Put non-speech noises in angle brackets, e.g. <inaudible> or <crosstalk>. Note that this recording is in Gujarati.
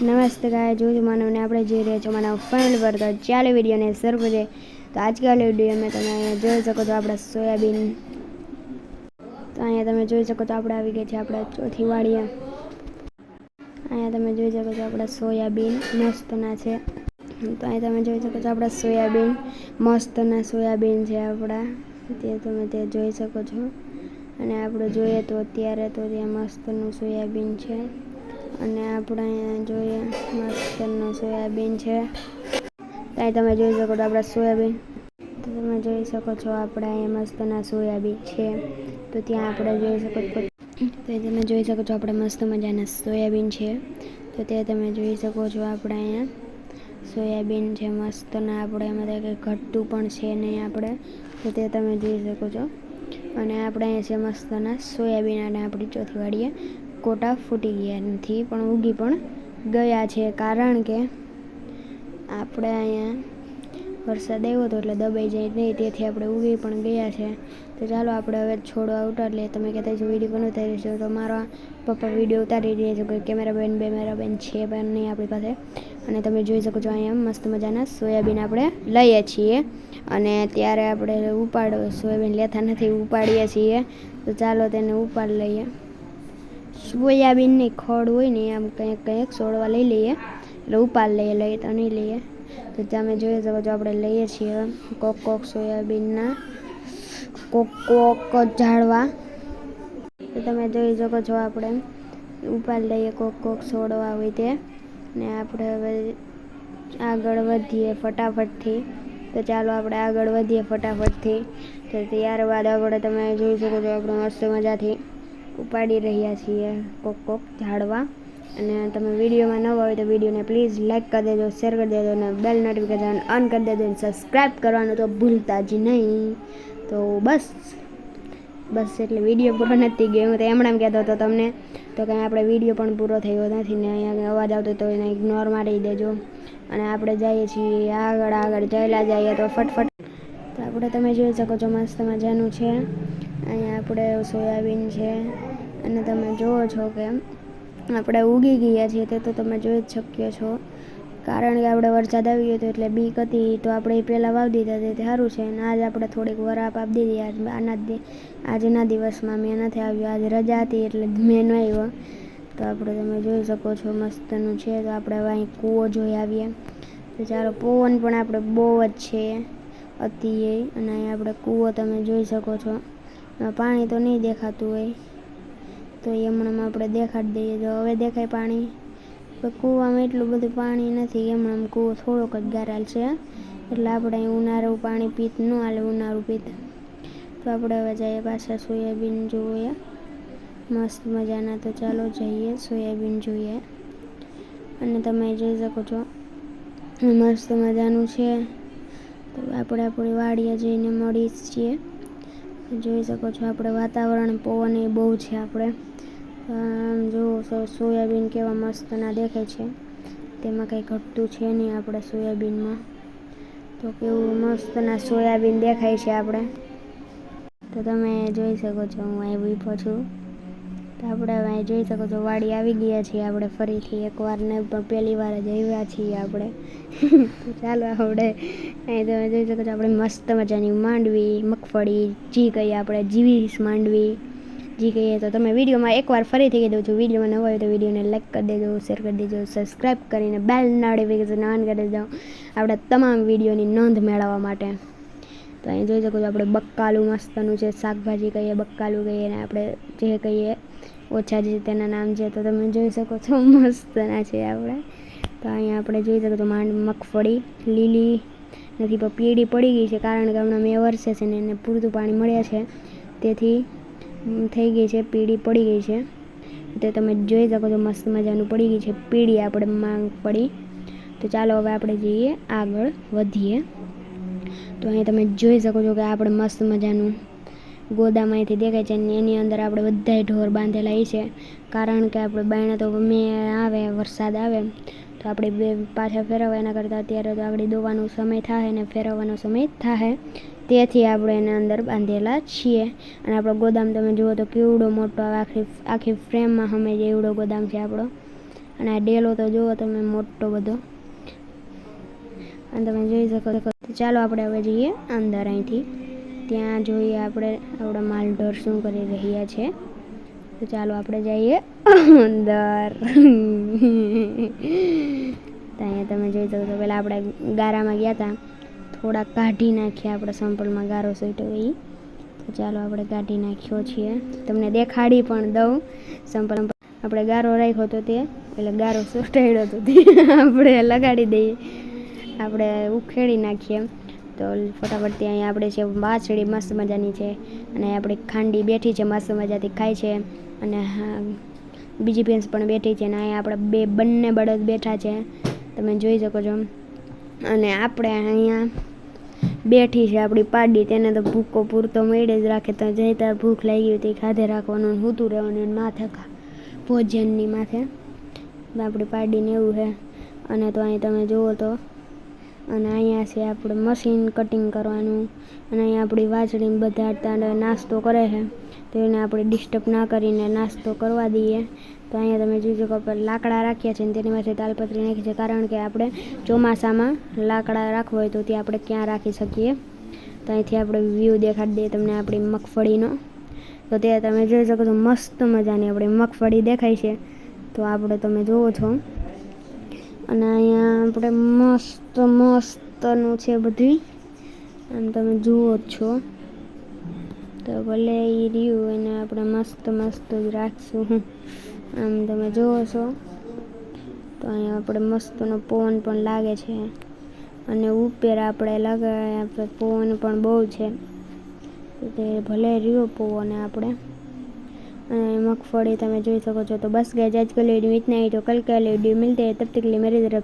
નમસ્તે ગાય જોજો માનવને આપણે જોઈ રહ્યા છો મારા ફાઇનલ પર. તો ચાલે વિડીયોને શરૂ કરીએ. તો આજકાલ વિડીયોમાં તમે જોઈ શકો છો, આપણા સોયાબીન. તો અહીંયા તમે જોઈ શકો છો, આપણે આવી ગઈ છે આપણા ચોથી વાડીએ. અહીંયા તમે જોઈ શકો છો, આપણા સોયાબીન મસ્તના છે. તો અહીંયા તમે જોઈ શકો છો, આપણા સોયાબીન મસ્તના સોયાબીન છે આપણા. તે તમે તે જોઈ શકો છો. અને આપણે જોઈએ તો અત્યારે તો ત્યાં મસ્તનું સોયાબીન છે. અને આપણે અહીંયા જોઈએ મસ્તનું સોયાબીન છે. ત્યાં તમે જોઈ શકો છો આપણા સોયાબીન. તો તમે જોઈ શકો છો આપણા અહીંયા મસ્તના સોયાબીન છે. તો ત્યાં આપણે જોઈ શકો છો. તો તમે જોઈ શકો છો આપણે મસ્ત મજાના સોયાબીન છે. તો ત્યાં તમે જોઈ શકો છો આપણે અહીંયા સોયાબીન છે મસ્તના આપણે એમાં કંઈ ઘટતું પણ છે નહીં આપણે. તો તે તમે જોઈ શકો છો. અને આપણે અહીંયા છે મસ્તના સોયાબીન અને આપણી ચોથી વાડીએ કોટા ફૂટી ગયા નથી, પણ ઉગી પણ ગયા છે. કારણ કે આપણે અહીંયા વરસાદ આવ્યો હતો એટલે દબાઈ જાય નહીં, તેથી આપણે ઉગી પણ ગયા છે. તો ચાલો આપણે હવે છોડવા ઉતાર લઈએ તમે કહેતા છો વીડિયો પણ ઉતારી છો તો મારા પપ્પા વીડિયો ઉતારી રહ્યા છે, કોઈ કેમેરાબેન બેમેરાબેન છે પણ નહીં આપણી પાસે. અને તમે જોઈ શકો છો અહીંયા મસ્ત મજાના સોયાબીન આપણે લઈએ છીએ. અને ત્યારે આપણે ઉપાડ સોયાબીન લેતા નથી, ઉપાડીએ છીએ. તો ચાલો તેને ઉપાડ લઈએ. સોયાબીનની ખોળ હોય ને આમ કંઈક કંઈક સોડવા લઈ લઈએ. એટલે ઉપાડ લઈએ લઈએ તો નહીં લઈએ. તો તમે જોઈ શકો છો આપણે લઈએ છીએ. કોક કોક સોયાબીનના, કોક કોક ઝાડવા. તો તમે જોઈ શકો છો આપણે. ઉપાડ લઈએ, કોક કોક સોડવા હોય તે. ને આપણે હવે આગળ વધીએ ફટાફટથી. તો ચાલો આપણે આગળ વધીએ ફટાફટથી. તો ત્યારબાદ આપણે તમે જોઈ શકો છો આપણે મસ્ત મજાથી. ઉપાડી રહ્યા છીએ કોક કોક ઝાડવા. અને તમે વિડીયોમાં ન હોય તો વિડીયોને પ્લીઝ લાઇક કરી દેજો, શેર કરી દેજો અને બેલ નોટિફિકેશન ઓન કરી દેજો અને સબસ્ક્રાઈબ કરવાનું તો ભૂલતા જ નહીં. તો બસ બસ એટલે વીડિયો પૂરો નથી ગયો. હું તો એમણે એમ કહેતો હતો તમને, તો કંઈ આપણે વીડિયો પણ પૂરો થયો નથી ને અહીંયા અવાજ આવતો તો એને ઇગ્નોર મારી દેજો. અને આપણે જઈએ છીએ આગળ આગળ, જયેલા જઈએ તો ફટફટ. તો આપણે તમે જોઈ શકો છો મસ્ત મજાનું છે. અહીંયા આપણે સોયાબીન છે અને તમે જુઓ છો કે આપણે ઉગી ગયા છીએ તે તો તમે જોઈ જ શક્યો છો. કારણ કે આપણે વરસાદ આવી ગયો હતો એટલે બીક હતી, તો આપણે એ પહેલાં વાવી દીધા તે સારું છે. અને આજે આપણે થોડીક વરાપ આપી દીધી. આના આજના દિવસમાં મેં નથી આવ્યો. આજે રજા હતી એટલે મેં ન આવ્યો. તો આપણે તમે જોઈ શકો છો મસ્તનું છે. તો આપણે હવે અહીં કૂવો જોઈ આવીએ. તો ચાલો, પવન પણ આપણે બહુ જ છે અતિ અને અહીં આપણે કૂવો તમે જોઈ શકો છો. પાણી તો નહીં દેખાતું હોય. તો એ હમણાં આપણે દેખાડી દઈએ. જો હવે દેખાય પાણી કૂવામાં એટલું બધું પાણી નથી. હમણાં કૂવો થોડોક જ ગારાલ છે. એટલે આપણે અહીં ઉનાળું પાણી પીત, ન હાલે ઉનાળું પીત. તો આપણે હવે જઈએ પાછા સોયાબીન જોઈએ. મસ્ત મજાના તો ચાલો જઈએ સોયાબીન જોઈએ. અને તમે જોઈ શકો છો, મસ્ત મજાનું છે. તો આપણે આપણી વાડીએ જઈને મળી છીએ. જોઈ શકો છો આપણે વાતાવરણ, પવન એ બહુ છે આપણે. આમ જુઓ સોયાબીન કેવા મસ્તના દેખાય છે. તેમાં કંઈ ઘટતું છે નહીં આપણે સોયાબીનમાં. તો કેવું મસ્તના સોયાબીન દેખાય છે આપણે. તો તમે જોઈ શકો છો હું આવી પહોંચું તો આપણે અહીં જોઈ શકો છો, વાડી આવી ગયા છીએ આપણે ફરીથી એકવાર ને પણ પહેલી વાર જ આવ્યા છીએ આપણે. ચાલો આપણે અહીં તમે જોઈ શકો છો, આપણે મસ્ત મજાની માંડવી, મગફળી, જી કહીએ આપણે જીવીશ માંડવી, જી કહીએ તો તમે વિડીયોમાં એકવાર ફરીથી કહી દઉં છું, વિડીયોમાં નવો હોય તો વિડીયોને લાઈક કરી દેજો શેર કરી દેજો સબસ્ક્રાઈબ કરીને બેલ નોટિફિકેશન ઓન કરી દેજો. આપણા તમામ વિડીયોની નોંધ મેળવવા માટે. તો અહીં જોઈ શકો છો આપણે બક્કાલું મસ્તનું છે, શાકભાજી કહીએ, બક્કાલું કહીએ ને આપણે જે કહીએ, ઓછા જે તેના નામ છે, તો તમે જોઈ શકો છો <laughs> મસ્તના છે આપણે. તો અહીંયા આપણે જોઈ શકો છો માંડ મગફળી, લીલી, નથી પણ પીળી પડી ગઈ છે કારણ કે હમણાં મેં વર્ષે છે ને એને પૂરતું પાણી મળ્યા છે. તેથી થઈ ગઈ છે, પીળી પડી ગઈ છે. તો તમે જોઈ શકો છો મસ્ત મજાનું પડી ગઈ છે પીળી આપણે માંગ પડી તો ચાલો હવે આપણે જઈએ આગળ વધીએ. તો અહીં તમે જોઈ શકો છો કે આપણે મસ્ત મજાનું ગોદામ અહીંથી દેખાય છે અને એની અંદર આપણે બધાય ઢોર બાંધેલા એ છે. કારણ કે આપણે બાયણે તો ગમે આવે, વરસાદ આવે, તો આપણે બે પાછા ફેરવવા એના કરતાં અત્યારે તો આગળ દોવાનો સમય થાય ને ફેરવવાનો સમય થાય તેથી આપણે એના અંદર બાંધેલા છીએ. અને આપણો ગોદામ તમે જુઓ તો કેવડો મોટો આખી આખી ફ્રેમમાં અમે એવડો ગોદામ છે આપણો. અને આ ડેલો તો જુઓ તમે મોટો બધો. અને તમે જોઈ શકો છો. તો ચાલો આપણે હવે જઈએ અંદર અહીંથી. ત્યાં જોઈએ આપણે આપણા માલઢોર શું કરી રહ્યા છે. તો ચાલો આપણે જઈએ અંદર. તો અહીંયા તમે જોઈ શકો છો, પહેલાં આપણે ગારામાં ગયા હતા થોડાક કાઢી નાખ્યા, આપણે સંપલમાં ગારો સોટ્યો એ તો ચાલો આપણે કાઢી નાખ્યો છીએ. તમને દેખાડી પણ દઉં સંપલ આપણે ગારો રાખ્યો હતો તે, એટલે ગારો સોટાડ્યો હતો તે. આપણે લગાડી દઈએ. આપણે ઉખેડી નાખીએ તો ફટાફટથી અહીંયા આપણે છે વાછડી મસ્ત મજાની છે અને આપણી ખાંડી બેઠી છે, મસ્ત મજાથી ખાય છે. અને બીજી ભેંસ પણ બેઠી છે અને અહીંયા આપણે બે બંને બળદ બેઠા છે. તમે જોઈ શકો છો. અને આપણે અહીંયા બેઠી છે આપણી પાડી, તેને તો ભૂકો પૂરતો મળે જ રાખે, તો જઈ તાર ભૂખ લાગી હતી ખાધે રાખવાનું હૂતું રહેવાનું માથે ભોજનની માથે. આપણી પાડીને એવું છે. અને તો અહીં તમે જુઓ તો અને અહીંયા છે આપણે મશીન કટિંગ કરવાનું. અને અહીંયા આપણી વાછડી બધા તાંડે નાસ્તો કરે છે. તો એને આપણે ડિસ્ટર્બ ના કરીને નાસ્તો કરવા દઈએ. તો અહીંયા તમે જોઈ શકો પર લાકડા રાખ્યા છે ને તેની પાસે તાલપત્રી નાખી છે. કારણ કે આપણે ચોમાસામાં લાકડા રાખવા હોય તો ત્યાં આપણે ક્યાં રાખી શકીએ? તો અહીંથી આપણે વ્યૂ દેખાડી દઈએ તમને આપણી મગફળીનો. તો તે તમે જોઈ શકો છો મસ્ત મજાની આપણી મગફળી દેખાય છે. તો આપણે તમે જુઓ છો. અને અહીંયા આપણે મસ્ત, મસ્તનું છે બધી આમ તમે જુઓ છો. તો ભલે એ રહ્યું એને આપણે મસ્ત મસ્ત જ રાખશું. આમ તમે જુઓ છો. તો અહીંયા આપણે મસ્તનો પવન પણ લાગે છે. અને ઉપર આપણે લગાવે આપણે પવન પણ બહુ છે. તે ભલે રહ્યો પવન આપણે. અને મગફળી તમે જોઈ શકો છો तो तो बस गए आज के वीडियो में इतना ही तो कल का वीडियो मिलते हैं तब तक के लिए मेरी तरफ से